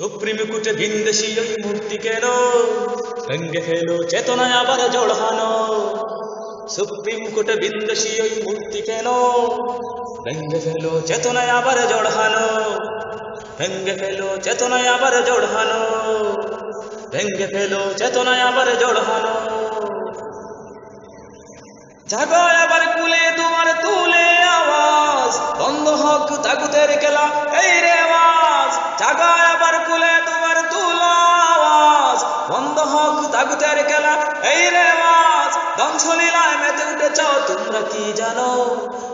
Supreme কোর্টে ভিনদেশি ওই মূর্তি কেন? ভেঙ্গে ফেলো চেতনায় আবার জড়হানো। সুপ্রিম কোর্টে ভিনদেশি ওই মূর্তি কেন? ভেঙ্গে ফেলো চেতনায় আবার জড়হানো। ভেঙ্গে ফেলো চেতনায় আবার জড়হানো। ভেঙ্গে ফেলো চেতনায় আবার জড়হানো। জাগো আবার কুলে তোমার তুলে আওয়াজ। বন্ধ হক তাগুতের খেলা, এই রে আওয়াজ। জাগো তাগুতের খেলা। এই রে আওয়াজ ধ্বংসলীলায় মেতে উঠেছ, তোমরা কি জানো?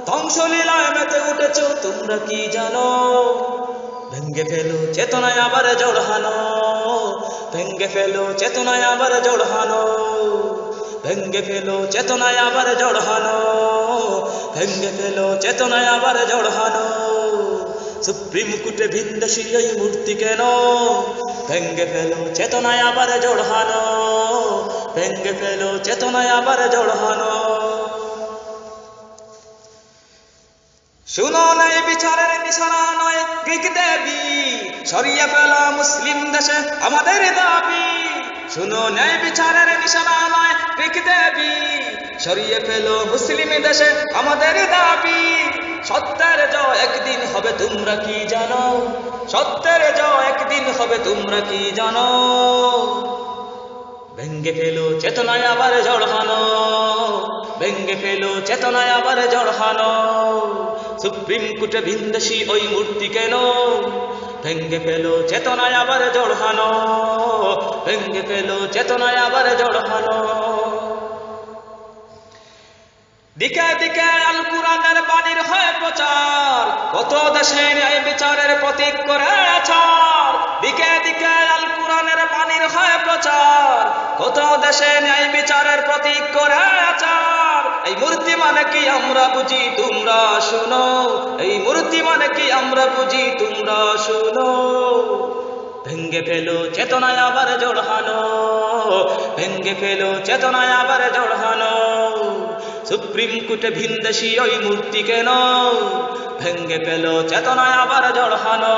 ধ্বংসলীলায় মেতে উঠেছ, তোমরা কি জানো? ভেঙ্গে ফেলো চেতনায় আবার জড়হানো ভেঙ্গে ফেলো চেতনায় আবার জড়হানো ভেঙ্গে ফেলো চেতনায় আবার জড়হানো ভেঙ্গে ফেলো চেতনায় আবার জড়হানো সুপ্রিম কোর্টে ভিন্দাসী ওই মূর্তি কেন? ভেঙ্গে ফেলো চেতনায় আবার জড়হানো ভেঙ্গে ফেলো চেতনায় আবার জড়হানো শুনো নাই বিচারের নিশানা নয় গ্রিক দেবী, সরিয়ে ফেল মুসলিম দেশে আমাদের দাবি। শুনো ন্যায় বিচারের নিশানা নয় গ্রিক দেবী, সরিয়ে ফেল মুসলিম দেশে আমাদের দাবি। সত্যের যাও একদিন হবে, তোমরা কি জানো? সত্যের যাও একদিন হবে, তোমরা কি জানো? ভেঙ্গে ফেলো চেতনায় আবার জড়হানো ভেঙ্গে ফেলো চেতনায় আবার জড়হানো সুপ্রিম কোর্টে ভিন্দেশি ওই মূর্তি কেন? ভেঙ্গে ফেলো চেতনায় আবার জড়হানো ভেঙ্গে ফেলো চেতনায় আবার জড়হানো দিকে দিকে আল কুরানের বাণীর হয় প্রচার। কত দেশে ন্যায় বিচারের প্রতীক করে আছার দিকে দিকে আল কুরানের বাণীর হয় প্রচার। কত দেশে ন্যায় বিচারের প্রতীক করে আচার। এই মূর্তি মানে কি আমরা বুঝি, তোমরা শুনো। এই মূর্তি মানে কি আমরা বুঝি, তোমরা শুনো। ভেঙ্গে ফেলো, চেতনায় আবার জড়হানো ভেঙ্গে ফেলো, চেতনায় আবার জড়হানো সুপ্রিম কোর্টে ভিনদেশি ওই মূর্তি কেন ভেঙ্গে পেল চেতনায় আবার জড়হানো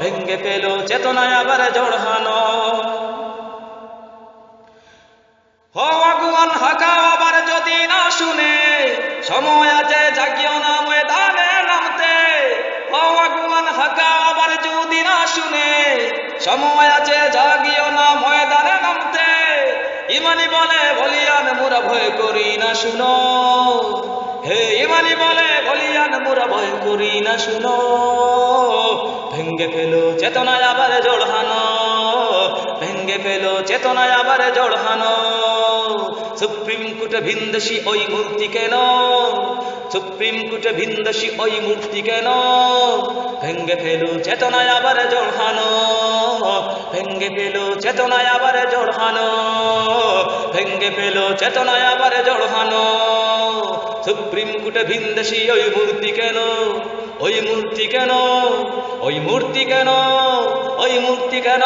ভেঙ্গে পেল চেতনায় আবার জড়হানো হো আগুয়ান হাকাও আবার যদি না শুনে, সময় আছে জাগিও না ময়দানে নামতে। হো আগুয়ান হাকাও আবার যদি না শুনে, সময় আছে জাগিও না ময়দানে নামতে। ইমানি বলে, বলিয়ান মোরা ভয় করি না, শুনো। হে ইমানি বলে, বলিয়ান মোরা ভয় করি না, শুনো। ভেঙ্গে ফেলো চেতনায় আবার জড়হানো ভেঙ্গে ফেলো চেতনায় আবার জড়হানো সুপ্রিম কোর্টে ভিনদেশি ওই মূর্তি কেন? সুপ্রিম কোর্টে ভিনদেশি ওই মূর্তি কেন ভেঙ্গে ফেলু চেতনায় আবার জড়হানো ভেঙ্গে ফেলো চেতনায় আবার জড়হানো ভেঙ্গে ফেলো চেতনায় আবার জড়হানো সুপ্রিম কোর্টে ভিনদেশি ওই মূর্তি কেন ওই মূর্তি কেন ওই মূর্তি কেন ওই মূর্তি কেন